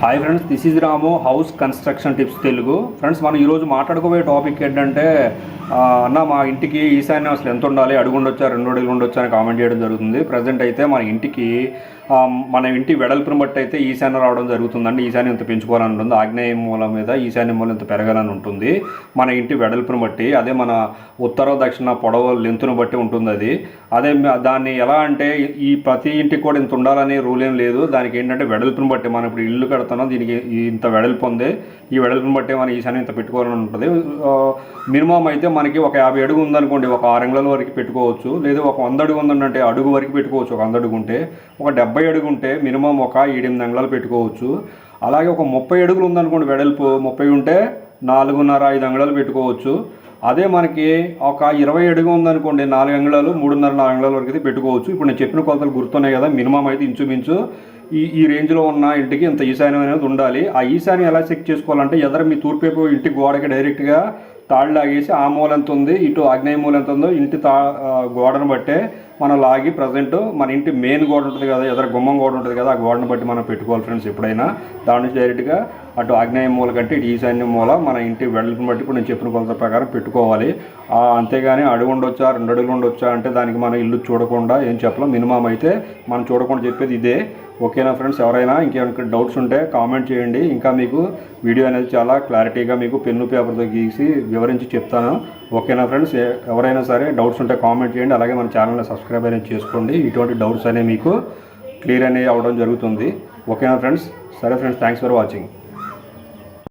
Hi friends this is Ramu house construction tips Telugu friends మనం ఈరోజు మాట్లాడుకోబోయే topic ఏంటంటే అన్న మా ఇంటికి ఈశాన్యం అసలు ఎంత ఉండాలి అడుగు ఉండొచ్చా రెండు అడుగులు ఉండొచ్చా అని కామెంట్ చేయడం జరుగుతుంది. ప్రజెంట్ అయితే మన ఇంటికి మన ఇంటి వెడల్పును బట్టి అయితే ఈశాన్యం రావడం జరుగుతుందండి. ఈశాన్యం ఇంత పెంచుకోవాలని ఉంటుంది. ఆగ్నేయ మూలం మీద ఈశాన్య మూలం ఇంత పెరగాలని ఉంటుంది. మన ఇంటి వెడల్పును బట్టి అదే మన ఉత్తర దక్షిణ పొడవు లెంతును బట్టి ఉంటుంది అది. అదే దాన్ని ఎలా అంటే ఈ ప్రతి ఇంటికి కూడా ఇంత ఉండాలనే రూల్ ఏం లేదు. దానికి ఏంటంటే వెడల్పును బట్టి మనం ఇప్పుడు ఇల్లు కడుతున్నాం దీనికి ఇంత వెడల్పు ఉంది. ఈ వెడల్పును బట్టి మనం ఈశాన్యం ఇంత పెట్టుకోవాలని ఉంటుంది. మినిమం అయితే మనకి ఒక యాభై అడుగు ఉందనుకోండి ఒక ఆరు అంగుళాల వరకు పెట్టుకోవచ్చు. లేదా ఒక వంద అడుగు ఉందంటే అడుగు వరకు పెట్టుకోవచ్చు. ఒక వంద అడుగు ఉంటే ఒక డెబ్బై అడుగు ఉంటే మినిమం ఒక ఎనిమిది అంగళాలు పెట్టుకోవచ్చు. అలాగే ఒక ముప్పై అడుగులు ఉందనుకోండి వెడల్పు ముప్పై ఉంటే నాలుగున్నర ఐదు అంగళాలు పెట్టుకోవచ్చు. అదే మనకి ఒక ఇరవై అడుగు ఉందనుకోండి నాలుగు అంగళాలు మూడున్నర నాలుగు అంగళాల వరకు అయితే పెట్టుకోవచ్చు. ఇప్పుడు నేను చెప్పిన కొలతలు గుర్తున్నాయి కదా మినిమం అయితే ఇంచుమించు ఈ ఈ రేంజ్లో ఉన్న ఇంటికి ఇంత ఈశాన్యం అనేది ఉండాలి. ఆ ఈశాన్యం ఎలా చెక్ చేసుకోవాలంటే ఎదర మీ తూర్పు ఇంటి గోడకి డైరెక్ట్గా తాళ్ళు లాగేసి ఆ మూల ఎంత ఉంది ఇటు ఆగ్నేయ మూల ఎంత ఉందో ఇంటి తా గోడను బట్టే మనం లాగి ప్రజెంట్ మన ఇంటి మెయిన్ గోడ ఉంటుంది కదా ఎదర గుమ్మం గోడ ఉంటుంది కదా ఆ గోడను బట్టి మనం పెట్టుకోవాలి ఫ్రెండ్స్ ఎప్పుడైనా. దాని నుంచి డైరెక్ట్గా అటు ఆగ్నేయ మూల కంటే ఇటు ఈశాన్య మూల మన ఇంటి వెడల్పుని బట్టి ఇప్పుడు నేను చెప్పిన కొలత ప్రకారం పెట్టుకోవాలి. అంతేగాని అడుగు ఉండొచ్చా రెండు అడుగులు ఉండొచ్చా అంటే దానికి మనం ఇల్లు చూడకుండా ఏం చెప్పలేం. మినిమం అయితే మనం చూడకుండా చెప్పేది ఇదే. ఓకేనా ఫ్రెండ్స్? ఎవరైనా ఇంకేమైనా డౌట్స్ ఉంటే కామెంట్ చేయండి. ఇంకా మీకు వీడియో అనేది చాలా క్లారిటీగా మీకు పెన్ను పేపర్తో గీసి వివరించి చెప్తాను. ఓకేనా ఫ్రెండ్స్? ఎవరైనా సరే డౌట్స్ ఉంటే కామెంట్ చేయండి. అలాగే మన ఛానల్ని సబ్స్క్రైబ్ అనేది చేసుకోండి. ఇటువంటి డౌట్స్ అనేవి మీకు క్లియర్ అనేవి అవ్వడం జరుగుతుంది. ఓకేనా ఫ్రెండ్స్ సరే ఫ్రెండ్స్ థ్యాంక్స్ ఫర్ వాచింగ్